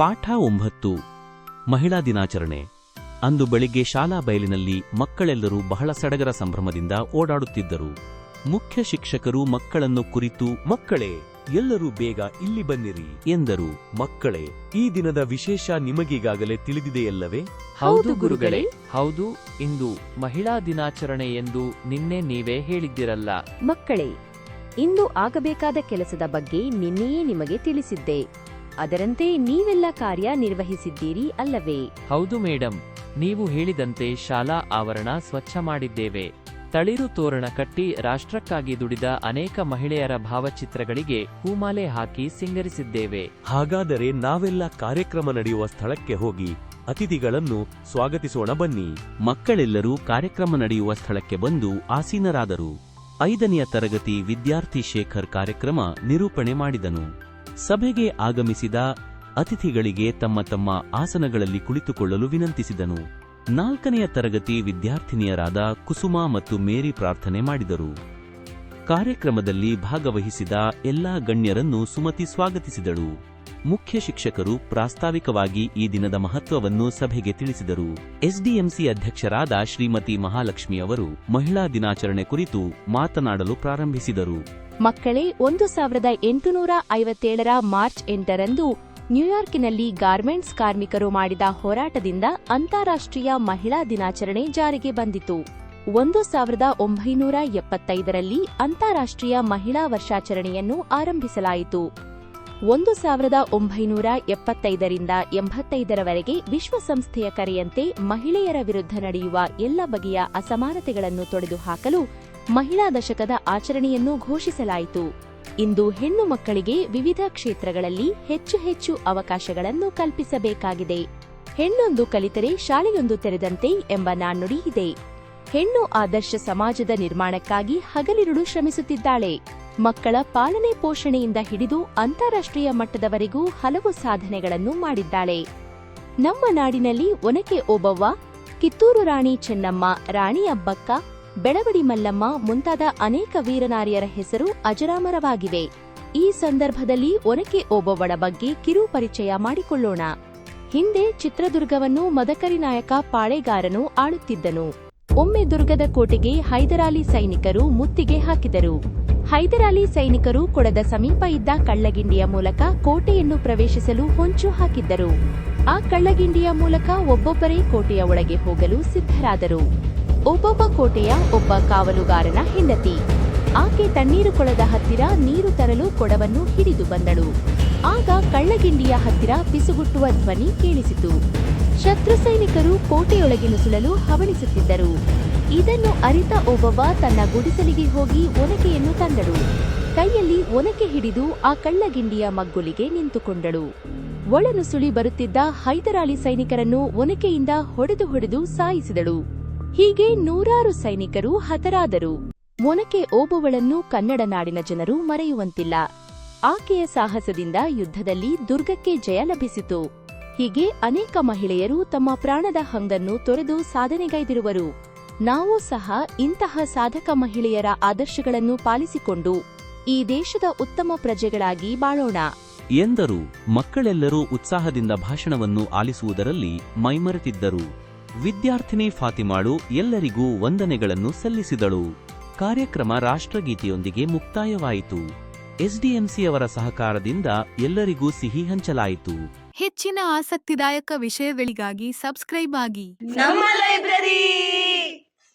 ಪಾಠ ಒಂಬತ್ತು ಮಹಿಳಾ ದಿನಾಚರಣೆ. ಅಂದು ಬೆಳಿಗ್ಗೆ ಶಾಲಾ ಬಯಲಿನಲ್ಲಿ ಮಕ್ಕಳೆಲ್ಲರೂ ಬಹಳ ಸಡಗರ ಸಂಭ್ರಮದಿಂದ ಓಡಾಡುತ್ತಿದ್ದರು. ಮುಖ್ಯ ಶಿಕ್ಷಕರು ಮಕ್ಕಳನ್ನು ಕುರಿತು ಮಕ್ಕಳೇ ಎಲ್ಲರೂ ಬೇಗ ಇಲ್ಲಿ ಬನ್ನಿರಿ ಎಂದರು. ಮಕ್ಕಳೇ ಈ ದಿನದ ವಿಶೇಷ ನಿಮಗೀಗಾಗಲೇ ತಿಳಿದಿದೆಯಲ್ಲವೇ? ಹೌದು ಗುರುಗಳೇ ಹೌದು ಇಂದು ಮಹಿಳಾ ದಿನಾಚರಣೆ ಎಂದು ನಿನ್ನೆ ನೀವೇ ಹೇಳಿದ್ದಿರಲ್ಲ. ಮಕ್ಕಳೇ ಇಂದು ಆಗಬೇಕಾದ ಕೆಲಸದ ಬಗ್ಗೆ ನಿನ್ನೆಯೇ ನಿಮಗೆ ತಿಳಿಸಿದ್ದೆ. ಅದರಂತೆ ನೀವೆಲ್ಲ ಕಾರ್ಯ ನಿರ್ವಹಿಸಿದ್ದೀರಿ ಅಲ್ಲವೇ? ಹೌದು ಮೇಡಂ. ನೀವು ಹೇಳಿದಂತೆ ಶಾಲಾ ಆವರಣ ಸ್ವಚ್ಛ ಮಾಡಿದ್ದೇವೆ. ತಳಿರು ತೋರಣ ಕಟ್ಟಿ ರಾಷ್ಟ್ರಕ್ಕಾಗಿ ದುಡಿದ ಅನೇಕ ಮಹಿಳೆಯರ ಭಾವಚಿತ್ರಗಳಿಗೆ ಹೂಮಾಲೆ ಹಾಕಿ ಸಿಂಗರಿಸಿದ್ದೇವೆ. ಹಾಗಾದರೆ ನಾವೆಲ್ಲ ಕಾರ್ಯಕ್ರಮ ನಡೆಯುವ ಸ್ಥಳಕ್ಕೆ ಹೋಗಿ ಅತಿಥಿಗಳನ್ನು ಸ್ವಾಗತಿಸೋಣ ಬನ್ನಿ. ಮಕ್ಕಳೆಲ್ಲರೂ ಕಾರ್ಯಕ್ರಮ ನಡೆಯುವ ಸ್ಥಳಕ್ಕೆ ಬಂದು ಆಸೀನರಾದರು. ಐದನೆಯ ತರಗತಿ ವಿದ್ಯಾರ್ಥಿ ಶೇಖರ್ ಕಾರ್ಯಕ್ರಮ ನಿರೂಪಣೆ ಮಾಡಿದನು. ಸಭೆಗೆ ಆಗಮಿಸಿದ ಅತಿಥಿಗಳಿಗೆ ತಮ್ಮ ತಮ್ಮ ಆಸನಗಳಲ್ಲಿ ಕುಳಿತುಕೊಳ್ಳಲು ವಿನಂತಿಸಿದನು. ನಾಲ್ಕನೆಯ ತರಗತಿ ವಿದ್ಯಾರ್ಥಿನಿಯರಾದ ಕುಸುಮಾ ಮತ್ತು ಮೇರಿ ಪ್ರಾರ್ಥನೆ ಮಾಡಿದರು. ಕಾರ್ಯಕ್ರಮದಲ್ಲಿ ಭಾಗವಹಿಸಿದ ಎಲ್ಲಾ ಗಣ್ಯರನ್ನು ಸುಮತಿ ಸ್ವಾಗತಿಸಿದಳು. ಮುಖ್ಯ ಶಿಕ್ಷಕರು ಪ್ರಾಸ್ತಾವಿಕವಾಗಿ ಈ ದಿನದ ಮಹತ್ವವನ್ನು ಸಭೆಗೆ ತಿಳಿಸಿದರು. ಎಸ್ಡಿಎಂಸಿ ಅಧ್ಯಕ್ಷರಾದ ಶ್ರೀಮತಿ ಮಹಾಲಕ್ಷ್ಮಿ ಅವರು ಮಹಿಳಾ ದಿನಾಚರಣೆ ಕುರಿತು ಮಾತನಾಡಲು ಪ್ರಾರಂಭಿಸಿದರು. ಮಕ್ಕಳೇ, ಒಂದು ಸಾವಿರದ ಎಂಟುನೂರ ಐವತ್ತೇಳರ ಮಾರ್ಚ್ ಎಂಟರಂದು ನ್ಯೂಯಾರ್ಕಿನಲ್ಲಿ ಗಾರ್ಮೆಂಟ್ಸ್ ಕಾರ್ಮಿಕರು ಮಾಡಿದ ಹೋರಾಟದಿಂದ ಅಂತಾರಾಷ್ಟ್ರೀಯ ಮಹಿಳಾ ದಿನಾಚರಣೆ ಜಾರಿಗೆ ಬಂದಿತು. ಒಂದು ಸಾವಿರದ ಒಂಬೈನೂರ ಎಪ್ಪತ್ತೈದರಲ್ಲಿ ಅಂತಾರಾಷ್ಟ್ರೀಯ ಮಹಿಳಾ ವರ್ಷಾಚರಣೆಯನ್ನು ಆರಂಭಿಸಲಾಯಿತು. ಒಂದು ಸಾವಿರದ ಒಂಬೈನೂರ ಎಪ್ಪತ್ತೈದರಿಂದ ಎಂಬತ್ತೈದರವರೆಗೆ ವಿಶ್ವಸಂಸ್ಥೆಯ ಕರೆಯಂತೆ ಮಹಿಳೆಯರ ವಿರುದ್ಧ ನಡೆಯುವ ಎಲ್ಲ ಬಗೆಯ ಅಸಮಾನತೆಗಳನ್ನು ತೊಡೆದುಹಾಕಲು ಮಹಿಳಾ ದಶಕದ ಆಚರಣೆಯನ್ನು ಘೋಷಿಸಲಾಯಿತು. ಇಂದು ಹೆಣ್ಣು ಮಕ್ಕಳಿಗೆ ವಿವಿಧ ಕ್ಷೇತ್ರಗಳಲ್ಲಿ ಹೆಚ್ಚು ಹೆಚ್ಚು ಅವಕಾಶಗಳನ್ನು ಕಲ್ಪಿಸಬೇಕಾಗಿದೆ. ಹೆಣ್ಣೊಂದು ಕಲಿತರೆ ಶಾಲೆಯೊಂದು ತೆರೆದಂತೆ ಎಂಬ ನಾಣ್ಣುಡಿ ಇದೆ. ಹೆಣ್ಣು ಆದರ್ಶ ಸಮಾಜದ ನಿರ್ಮಾಣಕ್ಕಾಗಿ ಹಗಲಿರುಳು ಶ್ರಮಿಸುತ್ತಿದ್ದಾಳೆ. ಮಕ್ಕಳ ಪಾಲನೆ ಪೋಷಣೆಯಿಂದ ಹಿಡಿದು ಅಂತಾರಾಷ್ಟ್ರೀಯ ಮಟ್ಟದವರೆಗೂ ಹಲವು ಸಾಧನೆಗಳನ್ನು ಮಾಡಿದ್ದಾಳೆ. ನಮ್ಮ ನಾಡಿನಲ್ಲಿ ಒನಕೆ ಓಬವ್ವ, ಕಿತ್ತೂರು ರಾಣಿ ಚೆನ್ನಮ್ಮ, ರಾಣಿ ಅಬ್ಬಕ್ಕ, ಬೆಳವಡಿ ಮಲ್ಲಮ್ಮ ಮುಂತಾದ ಅನೇಕ ವೀರನಾರಿಯರ ಹೆಸರು ಅಜರಾಮರವಾಗಿವೆ. ಈ ಸಂದರ್ಭದಲ್ಲಿ ಒನಕೆ ಓಬವ್ವಳ ಬಗ್ಗೆ ಕಿರು ಪರಿಚಯ ಮಾಡಿಕೊಳ್ಳೋಣ. ಹಿಂದೆ ಚಿತ್ರದುರ್ಗವನ್ನು ಮದಕರಿ ನಾಯಕ ಪಾಳೆಗಾರನು ಆಳುತ್ತಿದ್ದನು. ಒಮ್ಮೆ ದುರ್ಗದ ಕೋಟೆಗೆ ಹೈದರಾಲಿ ಸೈನಿಕರು ಮುತ್ತಿಗೆ ಹಾಕಿದರು. ಹೈದರಾಲಿ ಸೈನಿಕರು ಕೊಡದ ಸಮೀಪ ಇದ್ದ ಕಳ್ಳಗಿಂಡಿಯ ಮೂಲಕ ಕೋಟೆಯನ್ನು ಪ್ರವೇಶಿಸಲು ಹೊಂಚು ಹಾಕಿದ್ದರು. ಆ ಕಳ್ಳಗಿಂಡಿಯ ಮೂಲಕ ಒಬ್ಬೊಬ್ಬರೇ ಕೋಟೆಯ ಒಳಗೆ ಹೋಗಲು ಸಿದ್ಧರಾದರು. ಒಬ್ಬೊಬ್ಬ ಕೋಟೆಯ ಒಬ್ಬ ಕಾವಲುಗಾರನ ಹೆಂಡತಿ. ಆಕೆ ತಣ್ಣೀರು ಕೊಳದ ಹತ್ತಿರ ನೀರು ತರಲು ಕೊಡವನ್ನು ಹಿಡಿದು ಬಂದಳು. ಆಗ ಕಳ್ಳಗಿಂಡಿಯ ಹತ್ತಿರ ಪಿಸುಗುಟ್ಟುವ ಧ್ವನಿ ಕೇಳಿಸಿತು. ಶತ್ರು ಸೈನಿಕರು ಕೋಟೆಯೊಳಗೆ ನುಸುಳಲು ಹವಣಿಸುತ್ತಿದ್ದರು. ಇದನ್ನು ಅರಿತ ಒಬ್ಬವ ತನ್ನ ಗುಡಿಸಲಿಗೆ ಹೋಗಿ ಒನಕೆಯನ್ನು ತಂದಳು. ಕೈಯಲ್ಲಿ ಒನಕೆ ಹಿಡಿದು ಆ ಕಳ್ಳಗಿಂಡಿಯ ಮಗ್ಗುಲಿಗೆ ನಿಂತುಕೊಂಡಳು. ಒಳನುಸುಳಿ ಬರುತ್ತಿದ್ದ ಹೈದರಾಳಿ ಸೈನಿಕರನ್ನು ಒನಕೆಯಿಂದ ಹೊಡೆದು ಹೊಡೆದು ಸಾಯಿಸಿದಳು. ಹೀಗೆ ನೂರಾರು ಸೈನಿಕರು ಹತರಾದರು. ಒನಕೆ ಓಬವಳನ್ನು ಕನ್ನಡ ನಾಡಿನ ಜನರು ಮರೆಯುವಂತಿಲ್ಲ. ಆಕೆಯ ಸಾಹಸದಿಂದ ಯುದ್ಧದಲ್ಲಿ ದುರ್ಗಕ್ಕೆ ಜಯ ಲಭಿಸಿತು. ಹೀಗೆ ಅನೇಕ ಮಹಿಳೆಯರು ತಮ್ಮ ಪ್ರಾಣದ ಹಂಗನ್ನು ತೊರೆದು ಸಾಧನೆಗೈದಿರುವರು. ನಾವು ಸಹ ಇಂತಹ ಸಾಧಕ ಮಹಿಳೆಯರ ಆದರ್ಶಗಳನ್ನು ಪಾಲಿಸಿಕೊಂಡು ಈ ದೇಶದ ಉತ್ತಮ ಪ್ರಜೆಗಳಾಗಿ ಬಾಳೋಣ. ಎಂದರು. ಮಕ್ಕಳೆಲ್ಲರೂ ಉತ್ಸಾಹದಿಂದ ಭಾಷಣವನ್ನು ಆಲಿಸುವುದರಲ್ಲಿ ಮೈಮರೆತಿದ್ದರು. ವಿದ್ಯಾರ್ಥಿನಿ ಫಾತಿಮಾಳು ಎಲ್ಲರಿಗೂ ವಂದನೆಗಳನ್ನು ಸಲ್ಲಿಸಿದಳು. ಕಾರ್ಯಕ್ರಮ ರಾಷ್ಟ್ರಗೀತೆಯೊಂದಿಗೆ ಮುಕ್ತಾಯವಾಯಿತು. ಎಸ್ಡಿಎಂಸಿಯವರ ಸಹಕಾರದಿಂದ ಎಲ್ಲರಿಗೂ ಸಿಹಿ ಹಂಚಲಾಯಿತು. ಹೆಚ್ಚಿನ ಆಸಕ್ತಿದಾಯಕ ವಿಷಯಗಳಿಗಾಗಿ ಸಬ್ಸ್ಕ್ರೈಬ್ ಆಗಿ. ನಮ್ಮ ಲೈಬ್ರರಿ!